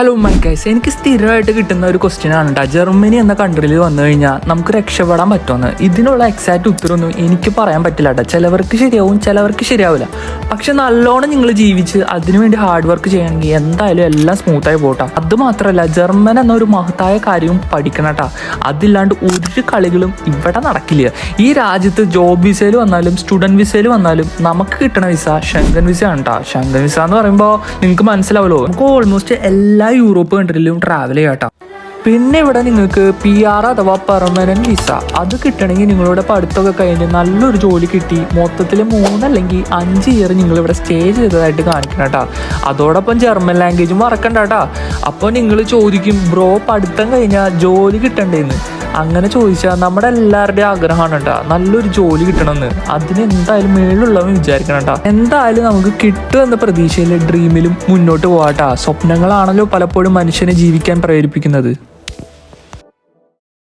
Hello my എനിക്ക് സ്ഥിരമായിട്ട് കിട്ടുന്ന ഒരു ക്വസ്റ്റ്യൻ ആണ് കേട്ടോ ജർമ്മനി എന്ന കൺട്രിയിൽ വന്നു കഴിഞ്ഞാൽ നമുക്ക് രക്ഷപ്പെടാൻ പറ്റുമെന്ന് ഇതിനുള്ള എക്സാക്ട് ഉത്തരവൊന്നും എനിക്ക് പറയാൻ പറ്റില്ല കേട്ടോ ചിലവർക്ക് ശരിയാവും ചിലവർക്ക് ശരിയാവില്ല. പക്ഷെ നല്ലോണം നിങ്ങൾ ജീവിച്ച് അതിനുവേണ്ടി ഹാർഡ് വർക്ക് ചെയ്യണമെങ്കിൽ എന്തായാലും എല്ലാം സ്മൂത്തായി പോട്ടാ. അത് മാത്രമല്ല ജർമ്മൻ എന്നൊരു മഹത്തായ കാര്യവും പഠിക്കണട്ടാ അതില്ലാണ്ട് ഒരു കളികളും ഇവിടെ നടക്കില്ല. ഈ രാജ്യത്ത് ജോബ് വിസയിൽ വന്നാലും സ്റ്റുഡന്റ് വിസയിൽ വന്നാലും നമുക്ക് കിട്ടണ വിസ ഷെങ്കൻ വിസ ആണ് കേട്ടോ ഷെങ്കൻ വിസ എന്ന് പറയുമ്പോൾ നിങ്ങൾക്ക് മനസ്സിലാവല്ലോ. നമുക്ക് ഓൾമോസ്റ്റ് എല്ലാ യൂറോപ്പ് കൺട്രിയിലും ട്രാവൽ ചെയ്യാം കേട്ടോ പിന്നെ ഇവിടെ നിങ്ങൾക്ക് പി ആർ അഥവാ പെർമനന്റ് വിസ അത് കിട്ടണമെങ്കിൽ നിങ്ങളുടെ പഠിത്തമൊക്കെ കഴിഞ്ഞ് നല്ലൊരു ജോലി കിട്ടി. മൊത്തത്തിൽ മൂന്നല്ലെങ്കിൽ അഞ്ച് ഇയർ നിങ്ങൾ ഇവിടെ സ്റ്റേ ചെയ്തതായിട്ട് കാണിക്കണം കേട്ടോ അതോടൊപ്പം ജർമ്മൻ ലാംഗ്വേജും മറക്കണ്ട കേട്ടോ അപ്പോൾ നിങ്ങൾ ചോദിക്കും ബ്രോ പഠിത്തം കഴിഞ്ഞാൽ ജോലി കിട്ടണ്ടേന്ന്? അങ്ങനെ ചോദിച്ചാൽ നമ്മുടെ എല്ലാവരുടെയും ആഗ്രഹമാണ് കേട്ടോ നല്ലൊരു ജോലി കിട്ടണമെന്ന്. അതിന് എന്തായാലും മേളിലുള്ളവൻ വിചാരിക്കണം കേട്ടോ എന്തായാലും നമുക്ക് കിട്ടും എന്ന പ്രതീക്ഷയിൽ ഡ്രീമിലും മുന്നോട്ട് പോകാട്ടോ സ്വപ്നങ്ങളാണല്ലോ പലപ്പോഴും മനുഷ്യനെ ജീവിക്കാൻ പ്രേരിപ്പിക്കുന്നത്.